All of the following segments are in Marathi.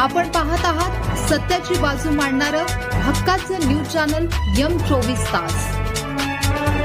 आपण पाहत आहात सत्याची बाजू मांडणारं हक्काचं न्यूज चॅनल यम चोवीस तास.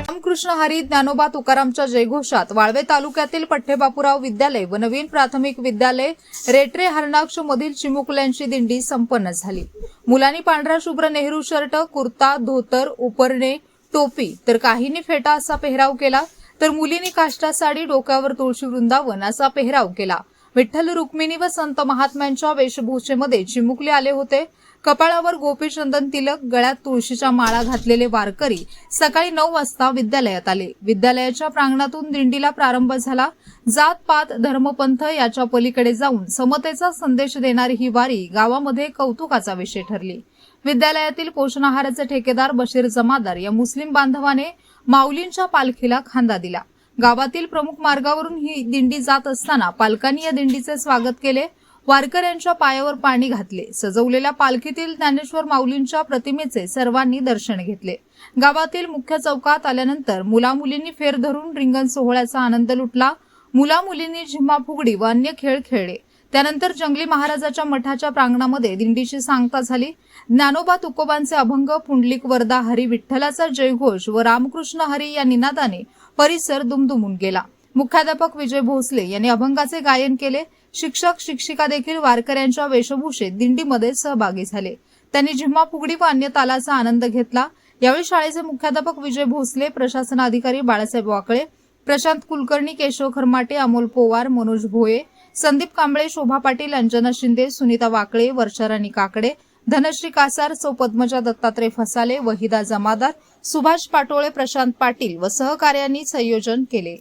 रामकृष्ण हरी ज्ञानोबा तुकारामच्या जयघोषात वाळवे तालुक्यातील पठ्ठेबापूराव विद्यालय व नवीन प्राथमिक विद्यालय रेट्रे हरणाक्ष मधील चिमुकल्यांची दिंडी संपन्न झाली. मुलांनी पांढरा शुभ्र नेहरू शर्ट कुर्ता धोतर उपरणे टोपी तर काहींनी फेटा असा पेहराव केला तर मुलींनी काष्टा साडी डोक्यावर तुळशी वृंदावन असा पेहराव केला. विठ्ठल रुक्मिणी व संत महात्म्यांच्या वेशभूषेमध्ये चिमुकले आले होते. कपाळावर गोपीचंदन तिलक गळ्यात तुळशीच्या माळा घातलेले वारकरी सकाळी नऊ वाजता विद्यालयात आले. विद्यालयाच्या प्रांगणातून दिंडीला प्रारंभ झाला. जात पात धर्मपंथ याच्या पलीकडे जाऊन समतेचा संदेश देणारी ही वारी गावामध्ये कौतुकाचा विषय ठरली. विद्यालयातील पोषण आहाराचे ठेकेदार बशीर जमादार या मुस्लिम बांधवाने माऊलींच्या पालखीला खांदा दिला. गावातील प्रमुख मार्गावरून ही दिंडी जात असताना पालकांनी या दिंडीचे स्वागत केले. वारकऱ्यांच्या पायावर पाणी घातले. सजवलेल्या पालखीतील ज्ञानेश्वर माऊलींच्या प्रतिमेचे सर्वांनी दर्शन घेतले. गावातील मुख्य चौकात आल्यानंतर मुलामुलींनी फेर धरून रिंगण सोहळ्याचा आनंद लुटला. मुलामुलींनी झिम्मा फुगडी व अन्य खेळ खेळले. त्यानंतर जंगली महाराजाच्या मठाच्या प्रांगणामध्ये दिंडीची सांगता झाली. ज्ञानोबा तुकोबांचे अभंग पुंडलिक वरदा हरी विठ्ठलाचा जयघोष व रामकृष्ण हरी या निनादाने परिसर दुमदुमून गेला. मुख्याध्यापक विजय भोसले यांनी अभंगाचे गायन केले. शिक्षक शिक्षिका देखील वारकऱ्यांच्या वेशभूषेत दिंडीमध्ये सहभागी झाले. त्यांनी झिम्मा फुगडी व अन्य तालाचा आनंद घेतला यावेळी शाळेचे मुख्याध्यापक विजय भोसले प्रशासन अधिकारी बाळासाहेब वाकळे प्रशांत कुलकर्णी केशव खरमाटे अमोल पोवार मनोज भोये संदीप कांबळे शोभा पाटील अंजना शिंदे सुनीता वाकळे वर्षाराणी काकडे धनश्री कासार सौ पद्मजा दत्तात्रय फसाले वहिदा जमादार सुभाष पाटोळे प्रशांत पाटील व सहकार्यांनी संयोजन केले.